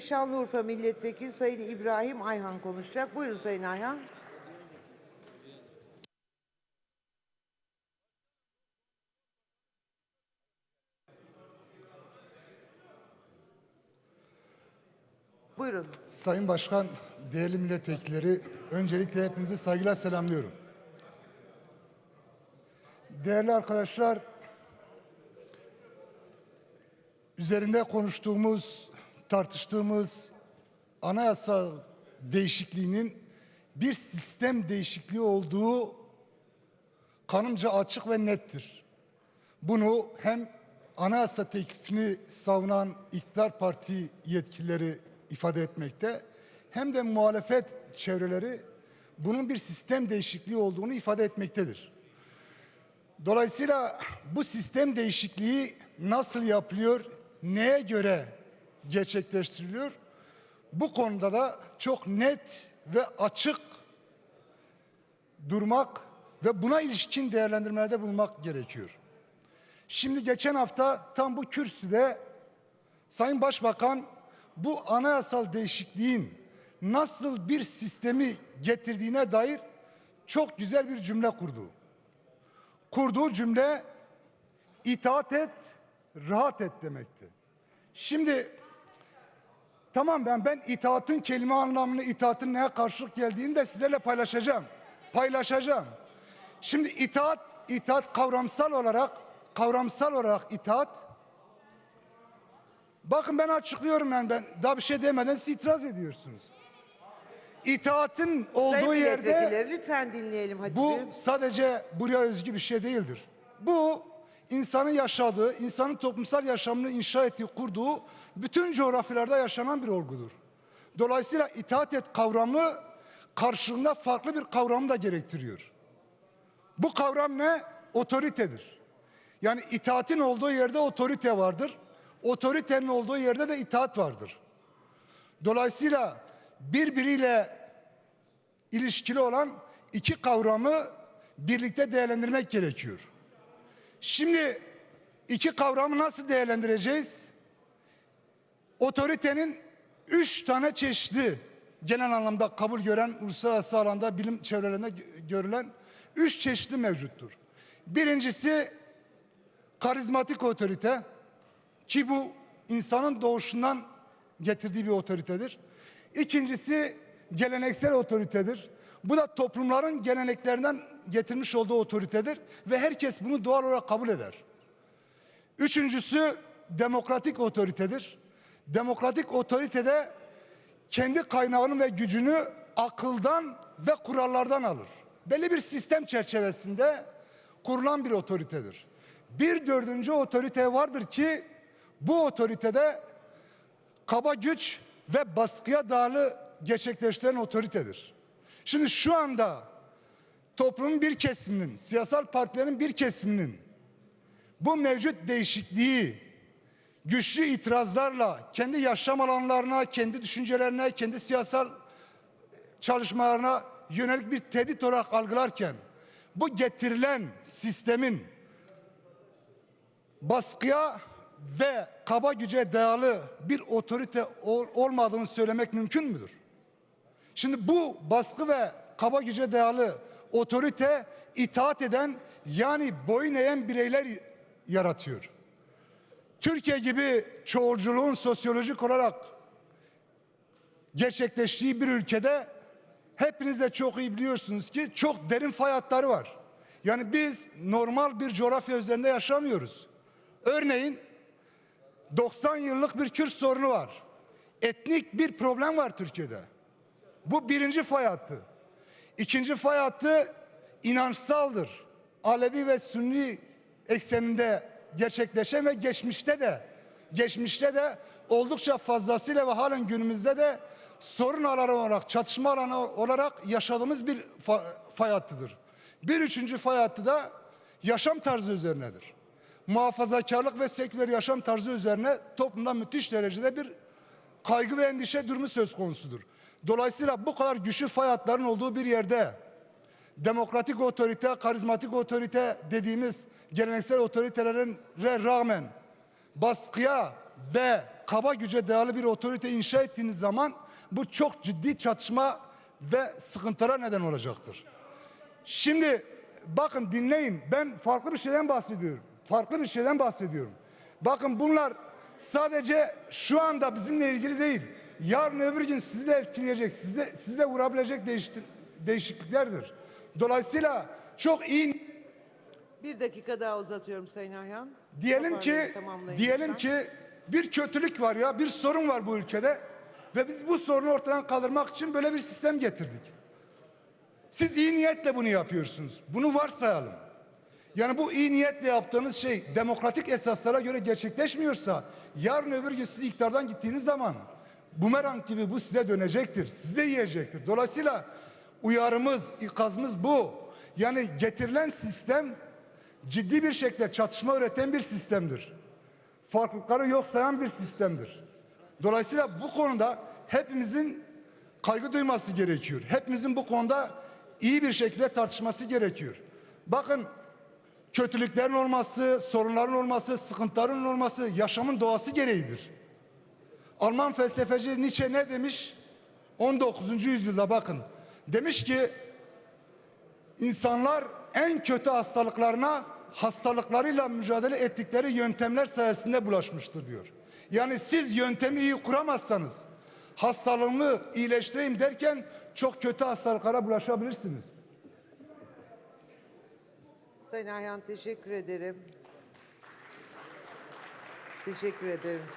Şanlıurfa Milletvekili Sayın İbrahim Ayhan konuşacak. Buyurun Sayın Ayhan. Buyurun. Sayın Başkan, değerli milletvekilleri, öncelikle hepinizi saygıyla selamlıyorum. Değerli arkadaşlar, üzerinde konuştuğumuz, tartıştığımız anayasa değişikliğinin bir sistem değişikliği olduğu kanımca açık ve nettir. Bunu hem anayasa teklifini savunan iktidar parti yetkilileri ifade etmekte hem de muhalefet çevreleri bunun bir sistem değişikliği olduğunu ifade etmektedir. Dolayısıyla bu sistem değişikliği nasıl yapılıyor, neye göre gerçekleştiriliyor? Bu konuda da çok net ve açık durmak ve buna ilişkin değerlendirmelerde bulunmak gerekiyor. Şimdi geçen hafta tam bu kürsüde Sayın Başbakan bu anayasal değişikliğin nasıl bir sistemi getirdiğine dair çok güzel bir cümle kurdu. Kurduğu cümle itaat et, rahat et demekti. Şimdi tamam ben ben itaatın kelime anlamını, itaatın neye karşılık geldiğini de sizlerle paylaşacağım. Paylaşacağım. Şimdi itaat, itaat kavramsal olarak, kavramsal olarak itaat Bakın ben açıklıyorum yani ben daha bir şey demeden siz itiraz ediyorsunuz. İtaatin olduğu Sayın yerde lütfen dinleyelim hadi. bu sadece buraya özgü bir şey değildir. Bu insanın yaşadığı, insanın toplumsal yaşamını inşa ettiği, kurduğu bütün coğrafyalarda yaşanan bir olgudur. Dolayısıyla itaat et kavramı karşılığında farklı bir kavramı da gerektiriyor. Bu kavram ne? Otoritedir. Yani itaatin olduğu yerde otorite vardır. Otoritenin olduğu yerde de itaat vardır. Dolayısıyla birbiriyle ilişkili olan iki kavramı birlikte değerlendirmek gerekiyor. Şimdi iki kavramı nasıl değerlendireceğiz? Otoritenin üç tane çeşitli genel anlamda kabul gören uluslararası alanda bilim çevrelerinde gö- görülen üç çeşitli mevcuttur. Birincisi karizmatik otorite ki bu insanın doğuşundan getirdiği bir otoritedir. İkincisi geleneksel otoritedir. Bu da toplumların geleneklerinden getirmiş olduğu otoritedir ve herkes bunu doğal olarak kabul eder. Üçüncüsü demokratik otoritedir. Demokratik otoritede kendi kaynağını ve gücünü akıldan ve kurallardan alır. Belli bir sistem çerçevesinde kurulan bir otoritedir. Bir dördüncü otorite vardır ki bu otoritede kaba güç ve baskıya dayalı gerçekleştiren otoritedir. Şimdi şu anda toplumun bir kesiminin, siyasal partilerin bir kesiminin bu mevcut değişikliği güçlü itirazlarla kendi yaşam alanlarına, kendi düşüncelerine, kendi siyasal çalışmalarına yönelik bir tehdit olarak algılarken bu getirilen sistemin baskıya ve kaba güce dayalı bir otorite ol- olmadığını söylemek mümkün müdür? Şimdi bu baskı ve kaba güce dayalı otorite itaat eden yani boyun eğen bireyler yaratıyor. Türkiye gibi çoğulculuğun sosyolojik olarak gerçekleştiği bir ülkede hepiniz de çok iyi biliyorsunuz ki çok derin fay hatları var. Yani biz normal bir coğrafya üzerinde yaşamıyoruz. Örneğin 90 yıllık bir Kürt sorunu var. Etnik bir problem var Türkiye'de. Bu birinci fay hattı. İkinci fay hattı inançsaldır. Alevi ve Sünni ekseninde gerçekleşen ve geçmişte de geçmişte de oldukça fazlasıyla ve halen günümüzde de sorun alanı olarak, çatışma alanı olarak yaşadığımız bir fa- fay hattıdır. Bir üçüncü fay hattı da yaşam tarzı üzerinedir. Muhafazakarlık ve seküler yaşam tarzı üzerine toplumda müthiş derecede bir kaygı ve endişe durumu söz konusudur. Dolayısıyla bu kadar güçlü fay olduğu bir yerde demokratik otorite, karizmatik otorite dediğimiz geleneksel otoritelere rağmen baskıya ve kaba güce dayalı bir otorite inşa ettiğiniz zaman bu çok ciddi çatışma ve sıkıntılara neden olacaktır. Şimdi bakın dinleyin ben farklı bir şeyden bahsediyorum. Farklı bir şeyden bahsediyorum. Bakın bunlar sadece şu anda bizimle ilgili değil. Yarın öbür gün sizi de etkileyecek, sizi de, sizi de vurabilecek değişikliklerdir. Dolayısıyla çok iyi Bir dakika daha uzatıyorum Sayın Ayhan. Diyelim ki diyelim lütfen. ki bir kötülük var ya, bir sorun var bu ülkede ve biz bu sorunu ortadan kaldırmak için böyle bir sistem getirdik. Siz iyi niyetle bunu yapıyorsunuz. Bunu varsayalım. Yani bu iyi niyetle yaptığınız şey demokratik esaslara göre gerçekleşmiyorsa yarın öbür gün siz iktidardan gittiğiniz zaman bumerang gibi bu size dönecektir. Size yiyecektir. Dolayısıyla uyarımız, ikazımız bu. Yani getirilen sistem ciddi bir şekilde çatışma üreten bir sistemdir. Farklılıkları yok sayan bir sistemdir. Dolayısıyla bu konuda hepimizin kaygı duyması gerekiyor. Hepimizin bu konuda iyi bir şekilde tartışması gerekiyor. Bakın kötülüklerin olması, sorunların olması, sıkıntıların olması yaşamın doğası gereğidir. Alman felsefeci Nietzsche ne demiş? 19. yüzyılda bakın. Demiş ki insanlar en kötü hastalıklarına hastalıklarıyla mücadele ettikleri yöntemler sayesinde bulaşmıştır diyor. Yani siz yöntemi iyi kuramazsanız hastalığımı iyileştireyim derken çok kötü hastalıklara bulaşabilirsiniz. Sayın Ayhan teşekkür ederim. Teşekkür ederim.